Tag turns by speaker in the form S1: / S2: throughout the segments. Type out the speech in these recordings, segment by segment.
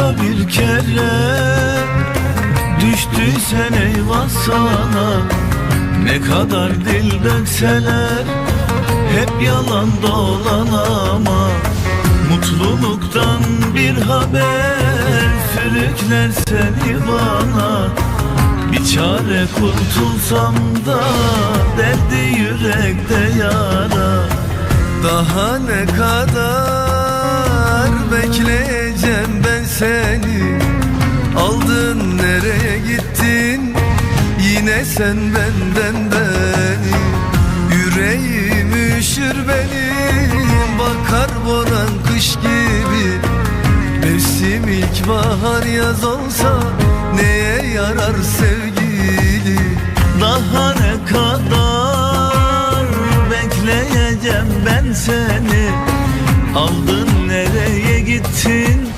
S1: başka bir kere Düştüysen eyvah sana. Ne kadar dil dökseler Hep yalan dolan ama Mutluluktan bir haber Sürükler seni bana. Bir çare kurtulsam da Derdi yürekte yara. Daha ne kadar bekleyeceğim ben seni. Aldın nereye gittin? Yine sen benden beni. Yüreğim üşür benim Bakar boran kış gibi. Mevsim ilkbahar yaz olsa Neye yarar sevgili? Daha ne kadar Bekleyeceğim ben seni. Aldın gittin.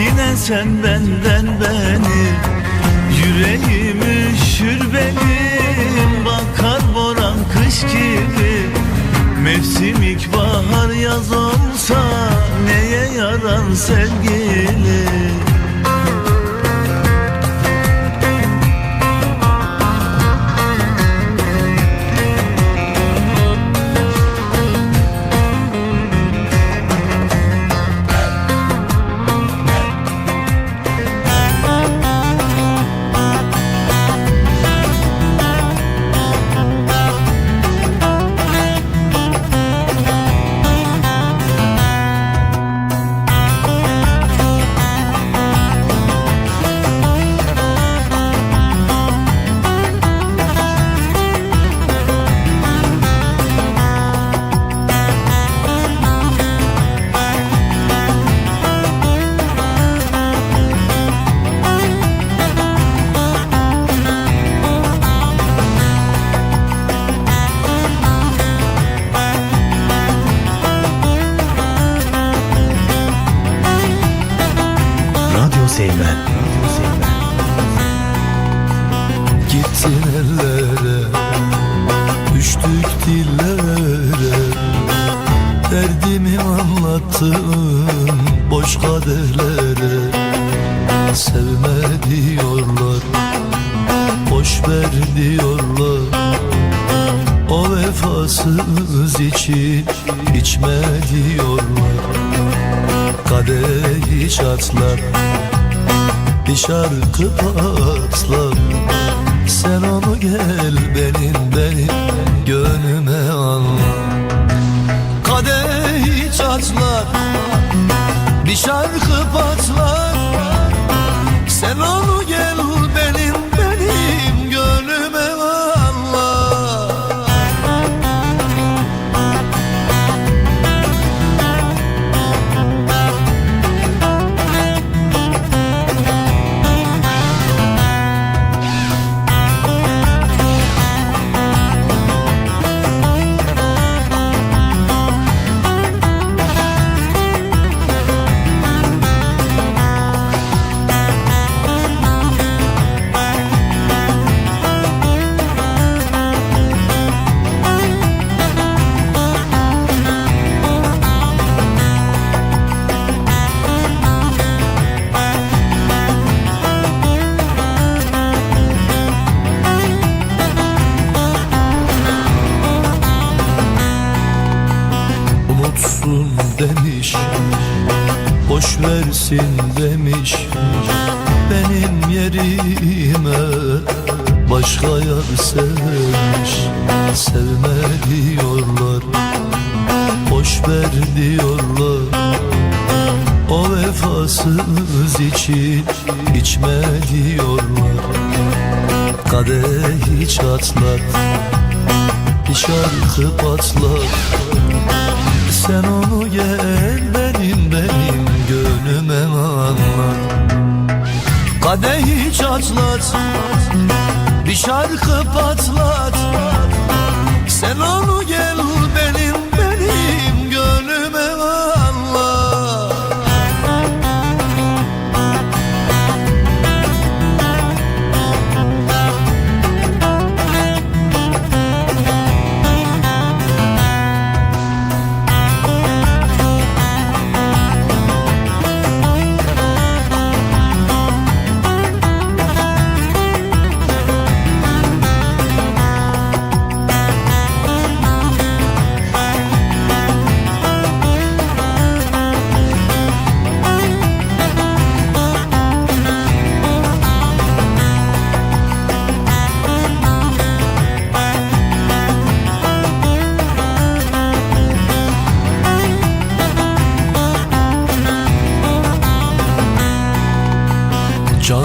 S1: Yine sen benden beni Yüreğim üşür benim. Bakar boran kış gibi Mevsim ilkbahar yaz olsa Neye yarar sevgili
S2: Radyo Seymen.
S1: Gittin ellere Düştük dillere. Derdimi anlattım Boş kaderlere. Sevme diyorlar Boş ver diyorlar. O vefasız için içme diyorlar. Kadehi çatlar bir şarkı patlar Sen onu gel benim benim gönlüme anla. Kadehi çatlar Bir şarkı patlar Versin demiş. Benim yerime Başka yar sevmiş. Sevme diyorlar Boş ver diyorlar. O vefasız için içme diyorlar Kadehi çatlar Bir şarkı patlar. Sen onu gel Kadehi çatlat Bir şarkı patlat. Sen onu gel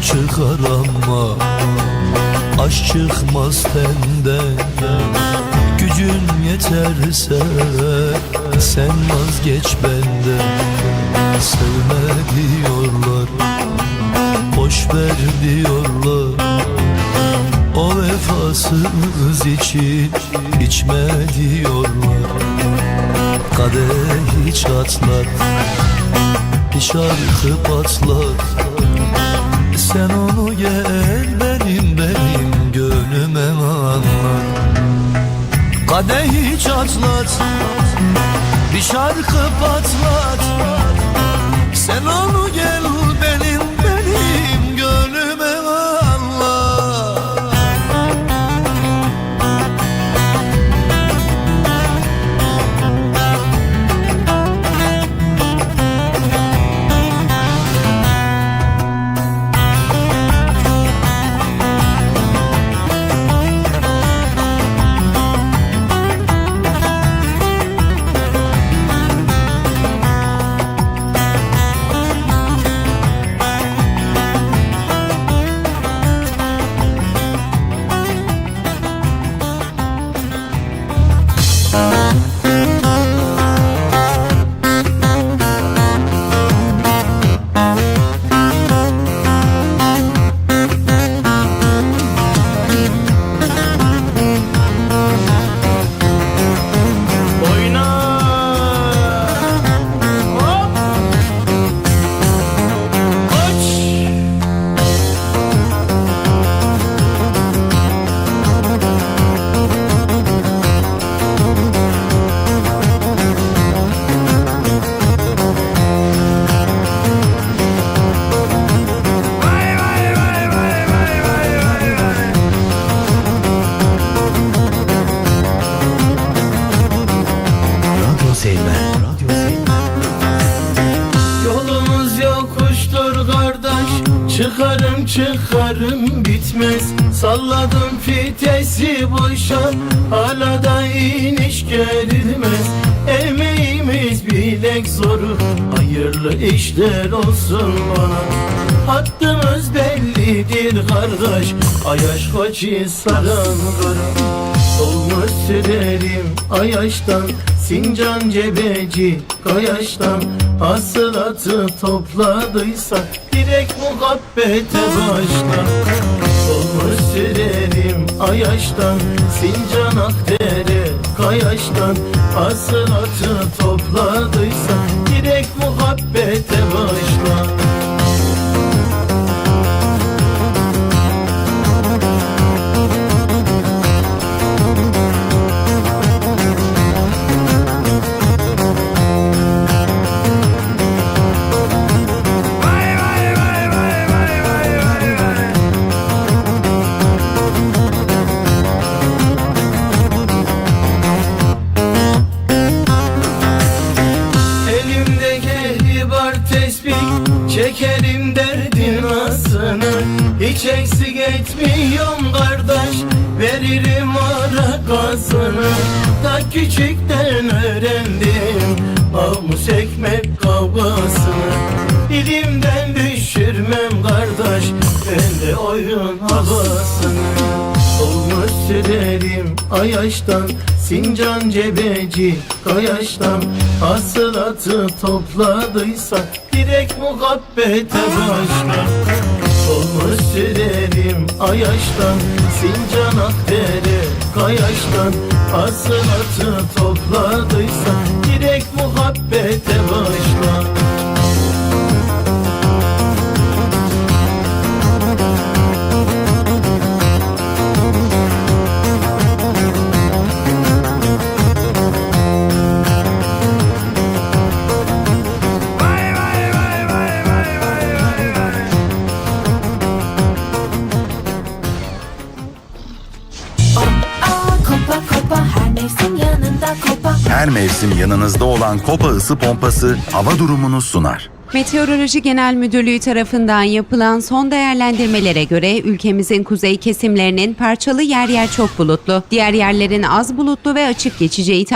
S1: çıkar ama Aşk çıkmaz tenden Gücün yeterse Sen vazgeç benden. Sevme diyorlar Boş ver diyorlar. O vefasız için içme diyorlar. Kadehi çatlat Bir şarkı patlat Sen onu gel benim benim gönlüme anlat. Kadehi çatlat Bir şarkı patlat. Sen onu gel
S2: Çıkarım çıkarım bitmez. Salladım fitesi boşa. Hala da iniş gerilmez Emeğimiz bilek zoru. Hayırlı işler olsun bana. Hattımız bellidir kardeş. Ayaş koçi saran karım Olmuş sürerim Ayaş'tan Sincan cebeci Kayaş'tan. Hasılatı topladıysa Direkt muhabbete başla Olmuş sürerim Ayaş'tan Sincan Akdere Kayaş'tan. Hasılatı topladıysa Veririm arakasını Ta küçükten öğrendim. Namus ekmek kavgasını Dilimden düşürmem kardeş. Ben de oyun havasını. Olmuş sürerim Ayaş'tan Sincan cebeci Kayaş'tan. Hasılatı topladıysa Direkt muhabbete başla Olmuş sürerim Ayaş'tan Sincan Akdere Kayaş'tan? Hasılatı topladıysa Direkt muhabbete başla
S3: mevsim yanında kopa
S4: Her mevsim yanınızda olan Kopa ısı pompası hava durumunu sunar.
S5: Meteoroloji Genel Müdürlüğü tarafından yapılan son değerlendirmelere göre ülkemizin kuzey kesimlerinin parçalı yer yer çok bulutlu, diğer yerlerin az bulutlu ve açık geçeceği